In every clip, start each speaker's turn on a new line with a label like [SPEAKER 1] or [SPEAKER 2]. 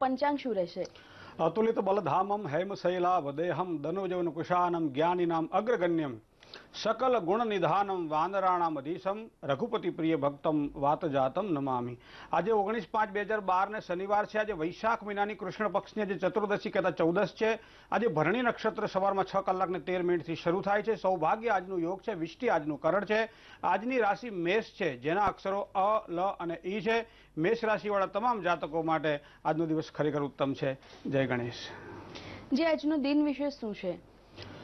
[SPEAKER 1] પંચાંગ શું રહેશે.
[SPEAKER 2] અતુલિત બલધામમ હેમશૈલા વદેહમ દનુજવન કુશાનમ જ્ઞાનીનામ અગ્રગણ્યમ. સકલ ગુણ નિધાનમ વાનરાણામ અધીશમ રઘુપતિ પ્રિય ભક્તમ વાત જાતમ નમામી આજે ઓગણીસ પાંચ બે હજાર બારને શનિવાર છે, આજે વૈશાખ મહિનાની કૃષ્ણ પક્ષની આજે ચતુર્દશી કહેતા ચૌદશ છે, આજે ભરણી નક્ષત્ર સવારમાં છ કલાકને તેર મિનિટથી શરૂ થાય છે, સૌભાગ્ય આજનું યોગ છે, વિષ્ટિ આજનું કરણ છે, આજની રાશિ મેષ છે, જેના અક્ષરો અ, લ અને ઈ છે, મેષ રાશિવાળા તમામ જાતકો માટે આજનો દિવસ ખરેખર ઉત્તમ છે. જય ગણેશ.
[SPEAKER 1] જે આજનો દિન વિશેષ શું છે?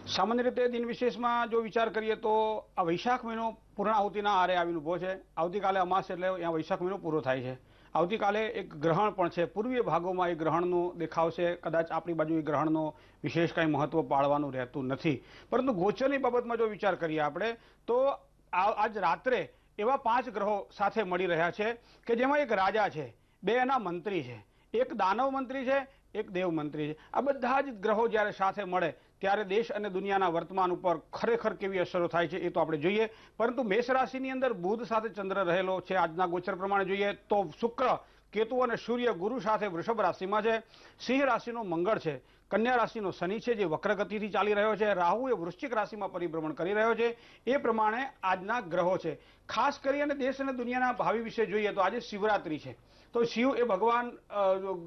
[SPEAKER 2] સામાન્ય રીતે દિન વિશેષમાં જો વિચાર કરીએ તો આ વૈશાખ મહિનો પૂર્ણાહુતિના આરે આવીને ઊભો છે. આવતીકાલે અમાસ એટલે અહીંયા વૈશાખ મહિનો પૂરો થાય છે. આવતીકાલે એક ગ્રહણ પણ છે. પૂર્વીય ભાગોમાં એ ગ્રહણનો દેખાવ છે. કદાચ આપણી બાજુ એ ગ્રહણનો વિશેષ કાંઈ મહત્વ પાળવાનું રહેતું નથી. પરંતુ ગોચરની બાબતમાં જો વિચાર કરીએ આપણે, તો આજ રાત્રે એવા પાંચ ગ્રહો સાથે મળી રહ્યા છે કે જેમાં એક રાજા છે, બે એના મંત્રી છે, એક દાનવ મંત્રી છે એક દેવ મંત્રી છે. આ બધા જ ગ્રહો જ્યારે સાથે મળે, ત્યારે દેશ અને દુનિયાના વર્તમાન ઉપર ખરેખર કેવી અસરો થાય છે એ તો આપણે જોઈએ. પરંતુ મેષ રાશિની અંદર બુધ સાથે ચંદ્ર રહેલો છે. આજના ગોચર પ્રમાણે જોઈએ તો શુક્ર કેતુ અને સૂર્ય ગુરુ સાથે વૃષભ રાશિમાં છે. સિંહ રાશિનો મંગળ છે. કન્યા રાશિનો શનિ છે જે વક્રગતિથી ચાલી રહ્યો છે. રાહુ એ વૃશ્ચિક રાશિમાં પરિભ્રમણ કરી રહ્યો છે. એ પ્રમાણે આજના ગ્રહો છે. ખાસ કરી અને દેશ અને દુનિયાના ભાવિ વિશે જોઈએ તો આજે શિવરાત્રિ છે. તો શિવ એ ભગવાન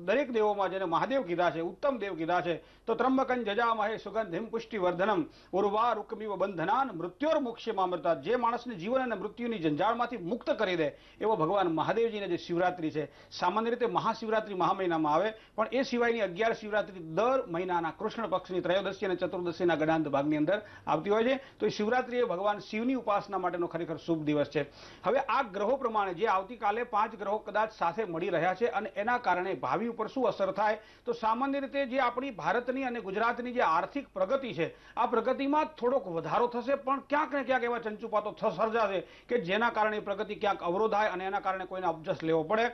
[SPEAKER 2] દરેક દેવોમાં જેને મહાદેવ કીધા છે, ઉત્તમ દેવ કીધા છે, તો ત્રંબકન જજામહે સુગંધિમ પુષ્ટિવર્ધનમ ઉર્વા રૂકમિવ બંધનાન મૃત્યોર મોક્ષમામૃતા જે માણસને જીવન અને મૃત્યુની જંજાળમાંથી મુક્ત કરી દે એવો ભગવાન મહાદેવજીને જે શિવરાત્રી છે. સામાન્ય રીતે મહાશિવરાત્રી મહા મહિનામાં આવે, પણ એ સિવાયની અગિયાર શિવરાત્રી દર મહિનાના કૃષ્ણ પક્ષની ત્રયોદશી અને ચતુર્દશીના ગણાંત ભાગની અંદર આવતી હોય છે. તો એ શિવરાત્રી એ ભગવાન શિવની ઉપાસના માટેનો ખરેખર શુભ દિવસ છે. હવે આ ગ્રહો પ્રમાણે જે આવતીકાલે પાંચ ગ્રહો કદાચ સાથે મળી રહ્યા છે અને એના કારણે ભાવિ ઉપર શું અસર થાય, તો સામાન્ય રીતે જે આપણી ભારતની અને ગુજરાતની જે આર્થિક પ્રગતિ છે, આ પ્રગતિમાં થોડોક વધારો થશે, પણ ક્યાંક ને ક્યાંક એવા ચંચુપાતો સર્જાશે કે જેના કારણે પ્રગતિ ક્યાંક અવરોધાય અને એના કારણે કોઈને અબજસ લેવો પડે.